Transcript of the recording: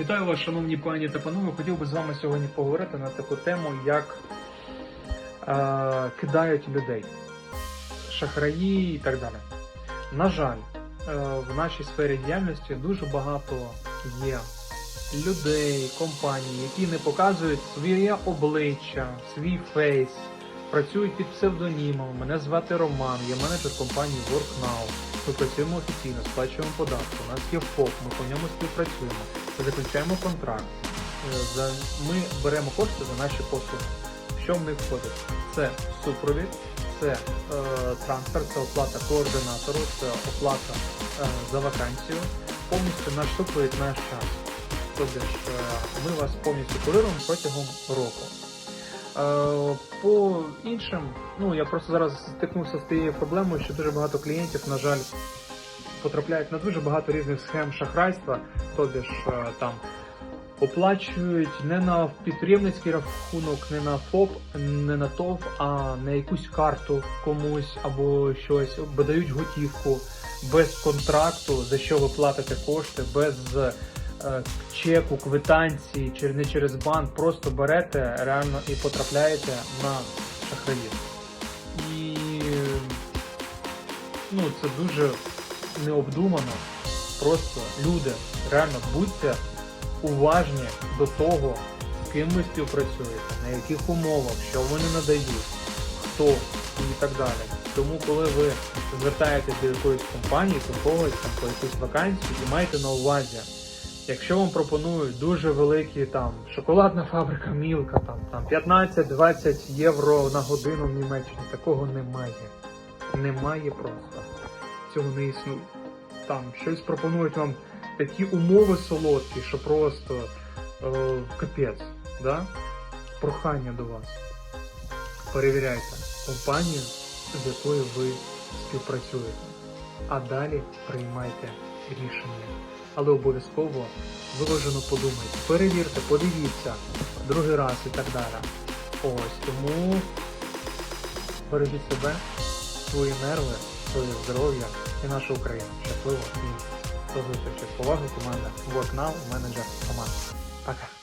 Вітаю вас, шановні пані та панове. Хотів би з вами сьогодні поговорити на таку тему, як е, кидають людей, шахраї і так далі. На жаль, е, в нашій сфері діяльності дуже багато є людей, компаній, які не показують своє обличчя, свій фейс, працюють під псевдонімом. Мене звати Роман, я менеджер компанії WorkNow. Ми працюємо офіційно, сплачуємо податки. У нас є ФОП, ми по ньому співпрацюємо, заключаємо контракт. Е, ми беремо кошти за наші послуги. Що в них входить? Це супровід, це е, трансфер, це оплата координатору, це оплата е, за вакансію, повністю наш супровід наш час. Тобто ж, е, ми вас повністю курируємо протягом року. Е, По іншим, ну я просто зараз стикнувся з тією проблемою, що дуже багато клієнтів, на жаль, потрапляють на дуже багато різних схем шахрайства, тобі ж е, там оплачують не на підприємницький рахунок, не на ФОП, не на ТОВ, а на якусь карту комусь або щось, бо дають готівку без контракту, за що ви платите кошти, без чеку, квитанції, чи не через банк, просто берете реально і потрапляєте на шахраїв. І ну, це дуже необдумано. Просто люди, реально будьте уважні до того, з ким ви співпрацюєте, на яких умовах, що вони надають, хто і так далі. Тому, коли ви звертаєтесь до якоїсь компанії, до когось там по якусь вакансію, і майте на увазі, якщо вам пропонують дуже великі там шоколадна фабрика Мілка, там, там 15-20 євро на годину в Німеччині, такого немає. Немає просто. Цього не існує. Там щось пропонують вам такі умови солодкі, що просто е, капець. Да? Прохання до вас. Перевіряйте компанію, з якою ви співпрацюєте. А далі приймайте рішення. Але обов'язково виважено подумайте, перевірте, подивіться другий раз і так далі. Ось тому бережіть себе, свої нерви, своє здоров'я і нашу Україну. Щасливо і до зустрічі. З повагою команда WorkNow, менеджер команди. Пока.